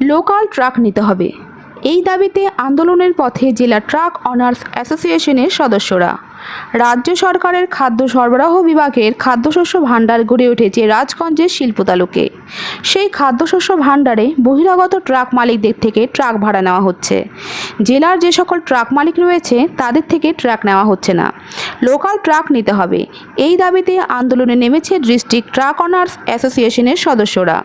Local truck নিতে হবে। এই দাবিতে আন্দোলনের পথে জেলা ট্রাক অনার্স অ্যাসোসিয়েশনের সদস্যরা। রাজ্য সরকারের খাদ্য সরবরাহ বিভাগের খাদ্যশস্য ভাণ্ডার গড়ে উঠেছে রাজগঞ্জের শিল্প তালুকে। সেই খাদ্যশস্য ভাণ্ডারে বহিরাগত ট্রাক মালিকদের থেকে ট্রাক ভাড়া নেওয়া হচ্ছে। জেলার যে সকল ট্রাক মালিক রয়েছে, তাদের থেকে ট্রাক নেওয়া হচ্ছে না। লোকাল ট্রাক নিতে হবে। এই দাবিতে আন্দোলনে নেমেছে ডিস্ট্রিক্ট ট্রাক অনার্স অ্যাসোসিয়েশনের সদস্যরা।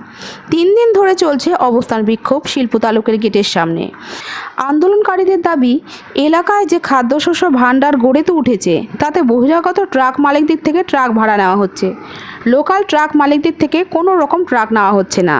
তিন দিন ধরে চলছে অবস্থান বিক্ষোভ শিল্প তালুকের গেটের সামনে। আন্দোলনকারীদের দাবি, এলাকায় যে খাদ্যশস্য ভাণ্ডার গড়ে তো উঠেছে তাতে বহিরাগত ট্রাক মালিকদের থেকে ট্রাক ভাড়া নেওয়া হচ্ছে। লোকাল ট্রাক মালিকদের থেকে কোনো রকম ট্রাক নেওয়া হচ্ছে না।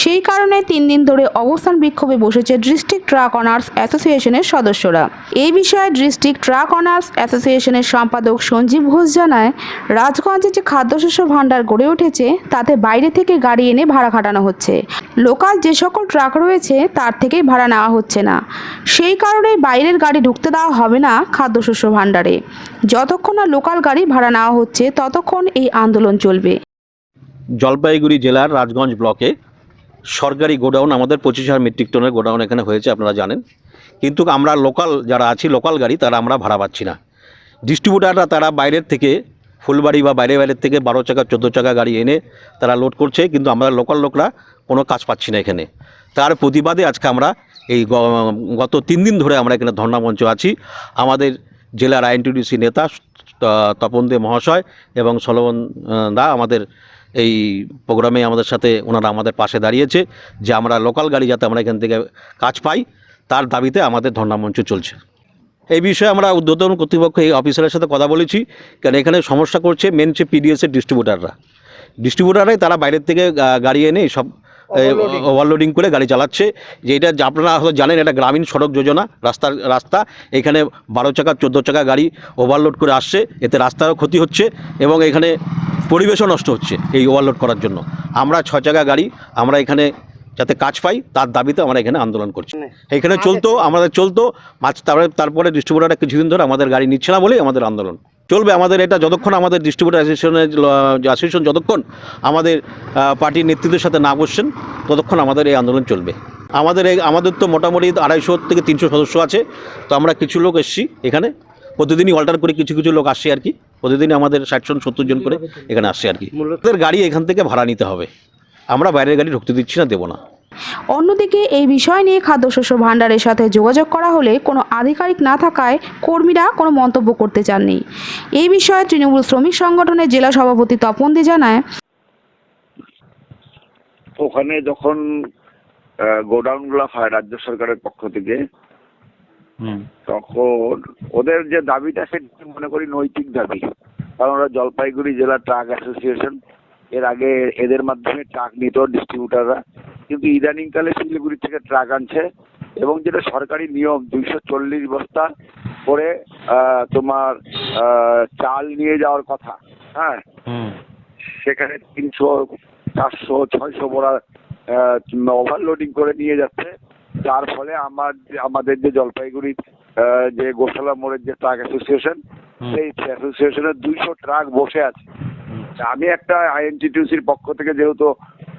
সেই কারণে তিন দিন ধরে অবস্থান বিক্ষোভে বসেছে ডিস্ট্রিক্ট ট্রাক অনার্স অ্যাসোসিয়েশনের সদস্যরা। এই বিষয়ে ডিস্ট্রিক্ট ট্রাক অনার্স অ্যাসোসিয়েশনের সম্পাদক সঞ্জীব ঘোষ জানায়, রাজগঞ্জে যে খাদ্যশস্য ভাণ্ডার গড়ে উঠেছে, তাতে বাইরে থেকে গাড়ি এনে ভাড়া খাটানো হচ্ছে। লোকাল যে সকল ট্রাক রয়েছে, তার থেকেই ভাড়া নেওয়া হচ্ছে না। সেই কারণে বাইরের গাড়ি ঢুকতে দেওয়া হবে না খাদ্যশস্য ভাণ্ডারে। যতক্ষণ না লোকাল গাড়ি ভাড়া নেওয়া হচ্ছে, ততক্ষণ এই আন্দোলন চলবে। জলপাইগুড়ি জেলার রাজগঞ্জ ব্লকে সরকারি গোডাউন, আমাদের পঁচিশ হাজার মেট্রিক টনের গোডাউন এখানে হয়েছে, আপনারা জানেন। কিন্তু আমরা লোকাল, যারা আছি, লোকাল গাড়ি, তারা আমরা ভাড়া পাচ্ছি না। ডিস্ট্রিবিউটাররা তারা বাইরের থেকে, ফুলবাড়ি বা বাইরে বাইরের থেকে বারো চাকা, চোদ্দ চাকা গাড়ি এনে তারা লোড করছে, কিন্তু আমরা লোকাল লোকরা কোনো কাজ পাচ্ছি না এখানে। তার প্রতিবাদে আজকে আমরা এই গত তিন দিন ধরে আমরা এখানে ধর্ণা মঞ্চ আছি। আমাদের জেলার আইএনটিডিসি নেতা তপন দে মহাশয় এবং সলমন দা আমাদের এই প্রোগ্রামে আমাদের সাথে ওনারা আমাদের পাশে দাঁড়িয়েছে যে আমরা লোকাল গাড়ি যাতে আমরা এখান থেকে কাজ পাই তার দাবিতে আমাদের ধর্ণা মঞ্চ চলছে। এই বিষয়ে আমরা উদ্বোধন কর্তৃপক্ষ এই অফিসারের সাথে কথা বলেছি কারণ এখানে সমস্যা করছে মেন হচ্ছে পিডিএসের ডিস্ট্রিবিউটাররা ডিস্ট্রিবিউটাররাই তারা বাইরের থেকে গাড়ি এনে সব ওভারলোডিং করে গাড়ি চালাচ্ছে। যে এটা আপনারা হয়তো জানেন এটা গ্রামীণ সড়ক যোজনা রাস্তার রাস্তা। এখানে বারো চাকা চোদ্দ চাকা গাড়ি ওভারলোড করে আসছে। এতে রাস্তারও ক্ষতি হচ্ছে এবং এখানে পরিবেশও নষ্ট হচ্ছে এই ওভারলোড করার জন্য। আমরা ছ চাকা গাড়ি আমরা এখানে যাতে কাজ পাই তার দাবিতে আমরা এখানে আন্দোলন করছি। এখানে চলতো আমাদের চলতো মাঝ তারপরে তারপরে ডিস্ট্রিবিউটাররা কিছুদিন ধরে আমাদের গাড়ি নিচ্ছে না বলেই আমাদের আন্দোলন। চলবে আমাদের এটা যতক্ষণ আমাদের ডিস্ট্রিবিউটার অ্যাসোসিয়েশনের অ্যাসোসিয়েশন যতক্ষণ আমাদের পার্টির নেতৃত্বের সাথে না বসছেন ততক্ষণ আমাদের এই আন্দোলন চলবে। আমাদের এই আমাদের তো মোটামুটি আড়াইশো থেকে তিনশো সদস্য আছে তো আমরা কিছু লোক এসছি এখানে। প্রতিদিনই অল্টার করে কিছু কিছু লোক আসছে আর কি। প্রতিদিনই আমাদের ষাট জন সত্তর জন করে এখানে আসছে আর কি। আমাদের গাড়ি এখান থেকে ভাড়া নিতে হবে। আমরা বাইরের গাড়ি ঢুকতে দিচ্ছি না দেবো না। অন্যদিকে এই বিষয় নিয়ে খাদ্যশস্য ভাণ্ডারের সাথে যোগাযোগ করা হলে কোনো আধিকারিক না থাকায় কর্মীরা কোনো মন্তব্য করতে চাননি। এই বিষয়ে তৃণমূল শ্রমিক সংগঠনের জেলা সভাপতি তপন দে জানায় ওখানে যখন গোডাউনগুলা হয় রাজ্য সরকারের পক্ষ থেকে তখন ওদের যে দাবিটা সেটা মনে করি নৈতিক দাবি। কারণ ওরা জলপাইগুড়ি জেলা ট্রাক অ্যাসোসিয়েশন। এর আগে এদের মাধ্যমে ট্রাক নিত ডিস্ট্রিবিউটাররা। কিন্তু ইদানিংকালে শিলিগুড়ি থেকে ট্রাক আনছে এবং যেটা সরকারি নিয়ম দুইশো চল্লিশ বস্তা করে তোমার চাল নিয়ে যাওয়ার কথা। হ্যাঁ? সেখানে তিনশো চারশো ছয়শো বোড়া ওভারলোডিং করে নিয়ে যাচ্ছে। যার ফলে আমার যে- আমাদের যে জলপাইগুড়ি যে গোশালা মোড়ের যে ট্রাক অ্যাসোসিয়েশন সেই অ্যাসোসিয়েশনের দুইশো ট্রাক বসে আছে। আমি একটা আইএনটিটিউসির পক্ষ থেকে যেহেতু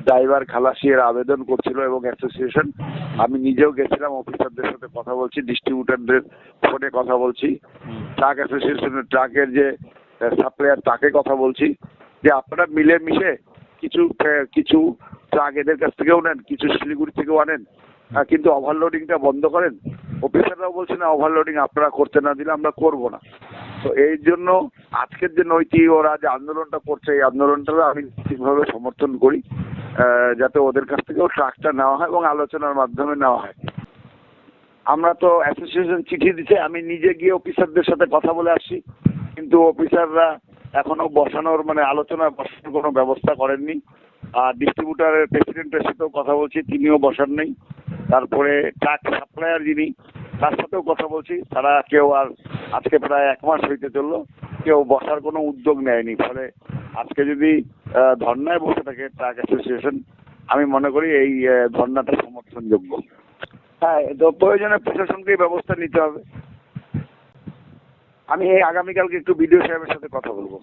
ড্রাইভার খালাসি এর আবেদন করছিল এবং অ্যাসোসিয়েশন আমি নিজেও গেছিলাম অফিসারদের সাথে কথা বলছি ডিস্ট্রিবিউটারদের ফোনে কথা বলছি। ট্রাক অ্যাসোসিয়েশনের ট্রাকের যে সাপ্লায়ার তাকে কথা বলছি। যে আপনারা মিলে মিশে কিছু কিছু ট্রাক এদের কাছ থেকেও নেন কিছু শিলিগুড়ি থেকেও আনেন। কিন্তু ওভারলোডিংটা বন্ধ করেন। অফিসাররাও বলছে না ওভারলোডিং আপনারা করতে না দিলে আমরা করব না। তো এই জন্য আজকের যে নৈতিক ওরা যে আন্দোলনটা করছে, এই আন্দোলনটা আমি ঠিকভাবে সমর্থন করি যাতে ওদের কাছ থেকেও ট্রাকটা নেওয়া হয় এবং আলোচনার মাধ্যমে নেওয়া হয়। আমরা তো অ্যাসোসিয়েশন চিঠি দিছে আমি নিজে গিয়ে অফিসারদের সাথে কথা বলে আসছি, কিন্তু অফিসাররা এখনও বসানোর মানে আলোচনা বসানোর কোনো ব্যবস্থা করেননি। আর ডিস্ট্রিবিউটারের প্রেসিডেন্টের সাথেও কথা বলছি, তিনিও বসার নেই। তারপরে ট্রাক সাপ্লায়ার যিনি, তার সাথেও কথা বলছি। তারা কেউ আর আজকে প্রায় এক মাস হইতে চলল। কেউ বসার কোনো উদ্যোগ নেয়নি। ফলে আজকে যদি ধর্নায় বসে থাকে ট্রাক অ্যাসোসিয়েশন, আমি মনে করি এই ধর্নাটা সমর্থনযোগ্য। হ্যাঁ প্রয়োজনে প্রশাসনকেই ব্যবস্থা নিতে হবে। আমি এই আগামীকালকে একটু বিডিও সাহেবের সাথে কথা বলব।